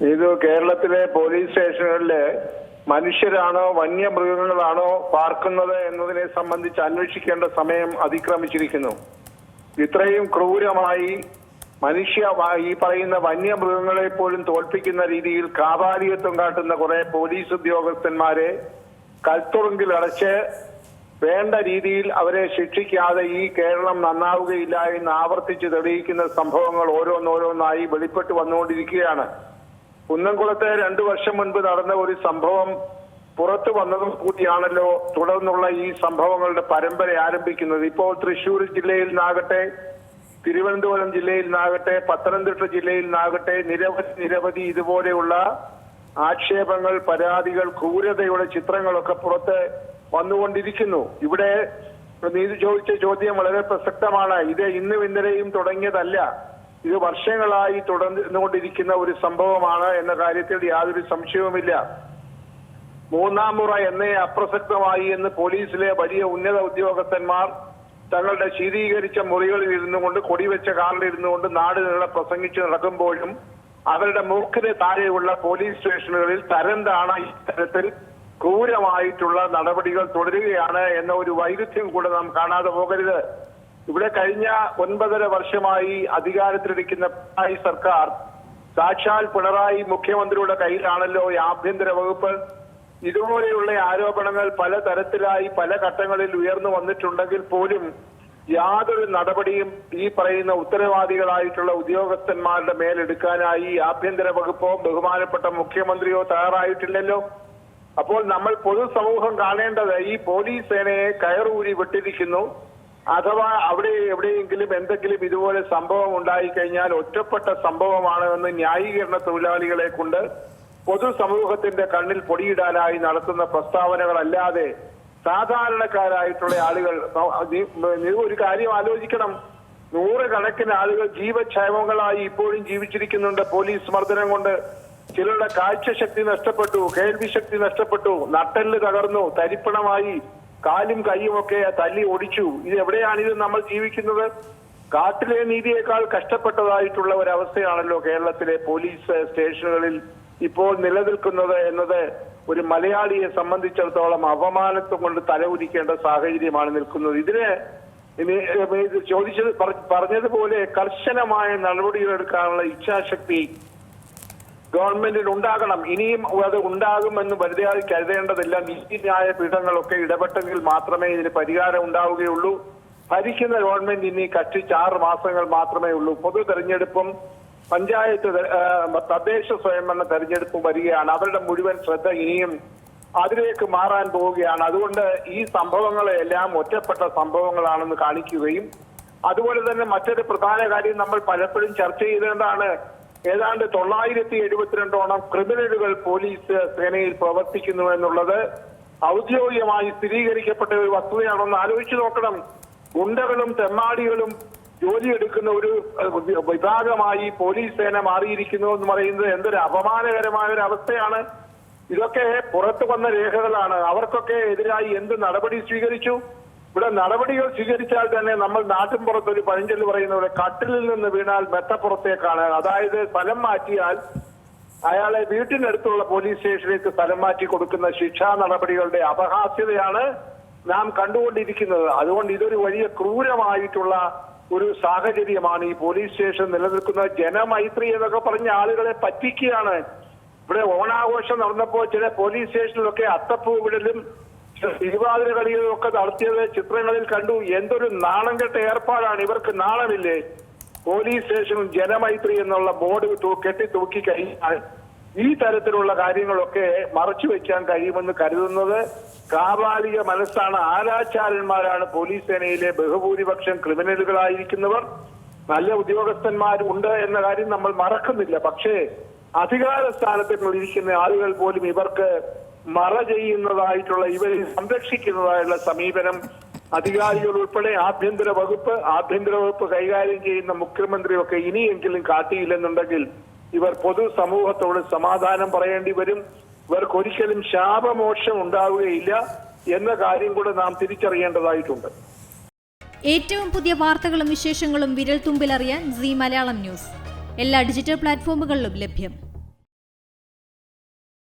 ഇത് കേരളത്തിലെ പോലീസ് സ്റ്റേഷനുകളിൽ മനുഷ്യരാണോ വന്യമൃഗങ്ങളാണോ പാർക്കുന്നത് എന്നതിനെ സംബന്ധിച്ച് അന്വേഷിക്കേണ്ട സമയം അതിക്രമിച്ചിരിക്കുന്നു. ഇത്രയും ക്രൂരമായി മനുഷ്യ ഈ പറയുന്ന വന്യമൃഗങ്ങളെ പോലും തോൽപ്പിക്കുന്ന രീതിയിൽ കാപാലികത്വം കാട്ടുന്ന കുറെ പോലീസ് ഉദ്യോഗസ്ഥന്മാരെ കൽത്തുറുങ്കിൽ അടച്ച് വേണ്ട രീതിയിൽ അവരെ ശിക്ഷിക്കാതെ ഈ കേരളം നന്നാവുകയില്ല എന്ന് ആവർത്തിച്ച് തെളിയിക്കുന്ന സംഭവങ്ങൾ ഓരോന്നോരോന്നായി വെളിപ്പെട്ട് വന്നുകൊണ്ടിരിക്കുകയാണ്. കുന്നംകുളത്തെ രണ്ടു വർഷം മുൻപ് നടന്ന ഒരു സംഭവം പുറത്തു വന്നതും കൂടിയാണല്ലോ തുടർന്നുള്ള ഈ സംഭവങ്ങളുടെ പരമ്പര ആരംഭിക്കുന്നത്. ഇപ്പോൾ തൃശൂർ ജില്ലയിൽ നിന്നാകട്ടെ തിരുവനന്തപുരം ജില്ലയിൽ നിന്നാകട്ടെ പത്തനംതിട്ട ജില്ലയിൽ നിന്നാകട്ടെ നിരവധി നിരവധി ഇതുപോലെയുള്ള ആക്ഷേപങ്ങൾ പരാതികൾ ക്രൂരതയുടെ ചിത്രങ്ങളൊക്കെ പുറത്ത് വന്നുകൊണ്ടിരിക്കുന്നു. ഇവിടെ നീതി ചോദിച്ച ചോദ്യം വളരെ പ്രസക്തമാണ്. ഇത് ഇന്നും ഇന്നലെയും തുടങ്ങിയതല്ല. ഇത് വർഷങ്ങളായി തുടർന്നുകൊണ്ടിരിക്കുന്ന ഒരു സംഭവമാണ് എന്ന കാര്യത്തിൽ യാതൊരു സംശയവുമില്ല. മൂന്നാം മുറ എന്നേ അപ്രസക്തമായി എന്ന് പോലീസിലെ വലിയ ഉന്നത ഉദ്യോഗസ്ഥന്മാർ തങ്ങളുടെ ശീതീകരിച്ച മുറികളിൽ ഇരുന്നു കൊണ്ട് കൊടിവെച്ച കാറിൽ ഇരുന്നു കൊണ്ട് നാട് നീളെ പ്രസംഗിച്ച് നടക്കുമ്പോഴും അവരുടെ മൂക്കിന് താഴെയുള്ള പോലീസ് സ്റ്റേഷനുകളിൽ തരം താണ ഇത്തരത്തിൽ ക്രൂരമായിട്ടുള്ള നടപടികൾ തുടരുകയാണ് എന്ന ഒരു വൈരുദ്ധ്യം കൂടെ നാം കാണാതെ പോകരുത്. ഇവിടെ കഴിഞ്ഞ ഒൻപതര വർഷമായി അധികാരത്തിലിരിക്കുന്ന പിണറായി സർക്കാർ സാക്ഷാൽ പിണറായി മുഖ്യമന്ത്രിയുടെ കയ്യിലാണല്ലോ ഈ ആഭ്യന്തര വകുപ്പ്. ഇതുപോലെയുള്ള ആരോപണങ്ങൾ പല തരത്തിലായി പല ഘട്ടങ്ങളിൽ ഉയർന്നു വന്നിട്ടുണ്ടെങ്കിൽ പോലും യാതൊരു നടപടിയും ഈ പറയുന്ന ഉത്തരവാദികളായിട്ടുള്ള ഉദ്യോഗസ്ഥന്മാരുടെ മേലെടുക്കാനായി ആഭ്യന്തര വകുപ്പോ ബഹുമാനപ്പെട്ട മുഖ്യമന്ത്രിയോ തയ്യാറായിട്ടില്ലല്ലോ. അപ്പോൾ നമ്മൾ പൊതുസമൂഹം കാണേണ്ടത് ഈ പോലീസ് സേനയെ കയറൂരി വിട്ടിരിക്കുന്നു. അഥവാ അവിടെ എവിടെയെങ്കിലും എന്തെങ്കിലും ഇതുപോലെ സംഭവം ഉണ്ടായി കഴിഞ്ഞാൽ ഒറ്റപ്പെട്ട സംഭവമാണ് എന്ന് ന്യായീകരണ തൊഴിലാളികളെ കൊണ്ട് പൊതുസമൂഹത്തിന്റെ കണ്ണിൽ പൊടിയിടാനായി നടത്തുന്ന പ്രസ്താവനകളല്ലാതെ സാധാരണക്കാരായിട്ടുള്ള ആളുകൾ ഒരു കാര്യം ആലോചിക്കണം. നൂറുകണക്കിന് ആളുകൾ ജീവക്ഷേമങ്ങളായി ഇപ്പോഴും ജീവിച്ചിരിക്കുന്നുണ്ട്. പോലീസ് മർദ്ദനം കൊണ്ട് ചിലരുടെ കാഴ്ചശക്തി നഷ്ടപ്പെട്ടു കേൾവി ശക്തി നഷ്ടപ്പെട്ടു നട്ടെല്ല് തകർന്നു തരിപ്പണമായി കാലും കൈയും ഒക്കെ തല്ലി ഒടിച്ചു. ഇത് എവിടെയാണിത് നമ്മൾ ജീവിക്കുന്നത്? കാട്ടിലെ നീതിയേക്കാൾ കഷ്ടപ്പെട്ടതായിട്ടുള്ള ഒരവസ്ഥയാണല്ലോ കേരളത്തിലെ പോലീസ് സ്റ്റേഷനുകളിൽ ഇപ്പോൾ നിലനിൽക്കുന്നത് എന്നത്. ഒരു മലയാളിയെ സംബന്ധിച്ചിടത്തോളം അപമാനത്വം കൊണ്ട് തലകുരിക്കേണ്ട സാഹചര്യമാണ് നിൽക്കുന്നത്. ഇതിന് ചോദിച്ചത് പറ- പറഞ്ഞതുപോലെ കർശനമായ നടപടികൾ എടുക്കാനുള്ള ഇച്ഛാശക്തി ഗവൺമെന്റിൽ ഉണ്ടാകണം. ഇനിയും അത് ഉണ്ടാകുമെന്ന് വെറുതെ കരുതേണ്ടതില്ല. നീതിന്യായ പീഠങ്ങളൊക്കെ ഇടപെട്ടെങ്കിൽ മാത്രമേ ഇതിന് പരിഹാരം ഉണ്ടാവുകയുള്ളൂ. ഭരിക്കുന്ന ഗവൺമെന്റ് ഇനി കഷ്ടിച്ച് ആറ് മാസങ്ങൾ മാത്രമേ ഉള്ളൂ. പൊതു തെരഞ്ഞെടുപ്പും പഞ്ചായത്ത് തദ്ദേശ സ്വയംഭരണ തെരഞ്ഞെടുപ്പും വരികയാണ്. അവരുടെ മുഴുവൻ ശ്രദ്ധ ഇനിയും അതിലേക്ക് മാറാൻ പോവുകയാണ്. അതുകൊണ്ട് ഈ സംഭവങ്ങളെല്ലാം ഒറ്റപ്പെട്ട സംഭവങ്ങളാണെന്ന് കാണിക്കുകയും അതുപോലെ തന്നെ മറ്റൊരു പ്രധാന കാര്യം നമ്മൾ പലപ്പോഴും ചർച്ച ചെയ്തേണ്ടതാണ് ഏതാണ്ട് തൊള്ളായിരത്തി എഴുപത്തിരണ്ടോളം ക്രിമിനലുകൾ പോലീസ് സേനയിൽ പ്രവർത്തിക്കുന്നു എന്നുള്ളത് ഔദ്യോഗികമായി സ്ഥിരീകരിക്കപ്പെട്ട ഒരു വസ്തുതയാണെന്ന് ആലോചിച്ചു നോക്കണം. ഗുണ്ടകളും തെമ്മാടികളും ജോലിയെടുക്കുന്ന ഒരു വിഭാഗമായി പോലീസ് സേന മാറിയിരിക്കുന്നു എന്ന് പറയുന്നത് എന്തൊരു അപമാനകരമായ ഒരു അവസ്ഥയാണ്. ഇതൊക്കെ പുറത്തു വന്ന രേഖകളാണ്. അവർക്കൊക്കെ എതിരായി എന്ത് നടപടി സ്വീകരിച്ചു? ഇവിടെ നടപടികൾ സ്വീകരിച്ചാൽ തന്നെ നമ്മൾ നാട്ടിൻപുറത്ത് ഒരു പഴഞ്ചൊല്ല് പറയുന്ന പോലെ കട്ടിലിൽ നിന്ന് വീണാൽ മെത്തപ്പുറത്തേക്കാണ്. അതായത് സ്ഥലം മാറ്റിയാൽ അയാളെ വീട്ടിനടുത്തുള്ള പോലീസ് സ്റ്റേഷനിലേക്ക് സ്ഥലം മാറ്റി കൊടുക്കുന്ന ശിക്ഷാ നടപടികളുടെ അപഹാസ്യതയാണ് നാം കണ്ടുകൊണ്ടിരിക്കുന്നത്. അതുകൊണ്ട് ഇതൊരു വലിയ ക്രൂരമായിട്ടുള്ള ഒരു സാഹചര്യമാണ് ഈ പോലീസ് സ്റ്റേഷൻ നിലനിൽക്കുന്ന ജനമൈത്രി എന്നൊക്കെ പറഞ്ഞ ആളുകളെ പറ്റിക്കുകയാണ്. ഇവിടെ ഓണാഘോഷം നടന്നപ്പോൾ ചില പോലീസ് സ്റ്റേഷനിലൊക്കെ അത്തപ്പൂ വിടലും തിരുവാതിര കളികളും ഒക്കെ നടത്തിയത് ചിത്രങ്ങളിൽ കണ്ടു. എന്തൊരു നാണം കെട്ട ഏർപ്പാടാണ്. ഇവർക്ക് നാണമില്ലേ? പോലീസ് സ്റ്റേഷനും ജനമൈത്രി എന്നുള്ള ബോർഡ് കെട്ടി തൂക്കി കഴിഞ്ഞാൽ ഈ തരത്തിലുള്ള കാര്യങ്ങളൊക്കെ മറച്ചു വെക്കാൻ കഴിയുമെന്ന് കരുതുന്നത് കാബാലിക മനസ്സാണ്. ആരാചാരന്മാരാണ് പോലീസ് സേനയിലെ ബഹുഭൂരിപക്ഷം ക്രിമിനലുകളായിരിക്കുന്നവർ. നല്ല ഉദ്യോഗസ്ഥന്മാരുണ്ട് എന്ന കാര്യം നമ്മൾ മറക്കുന്നില്ല. പക്ഷേ അധികാര സ്ഥാനത്തിൽ ഇരിക്കുന്ന ആളുകൾ പോലും ഇവർക്ക് മറ ചെയ്യുന്നതായിട്ടുള്ള ഇവരെ സംരക്ഷിക്കുന്നതായുള്ള സമീപനം അധികാരികൾ ഉൾപ്പെടെ ആഭ്യന്തര വകുപ്പ് ആഭ്യന്തര വകുപ്പ് കൈകാര്യം ചെയ്യുന്ന മുഖ്യമന്ത്രിയൊക്കെ ഇനിയെങ്കിലും കാട്ടിയില്ലെന്നുണ്ടെങ്കിൽ ഇവർ പൊതു സമൂഹത്തോട് സമാധാനം പറയേണ്ടി വരും. ഇവർക്ക് ഒരിക്കലും ശാപമോക്ഷം ഉണ്ടാവുകയില്ല എന്ന കാര്യം കൂടെ നാം തിരിച്ചറിയേണ്ടതായിട്ടുണ്ട്. ഏറ്റവും പുതിയ വാർത്തകളും വിശേഷങ്ങളും വിരൽ തുമ്പിലറിയാൻ സി മലയാളം ന്യൂസ്. എല്ലാ ഡിജിറ്റൽ പ്ലാറ്റ്ഫോമുകളിലും ലഭ്യം.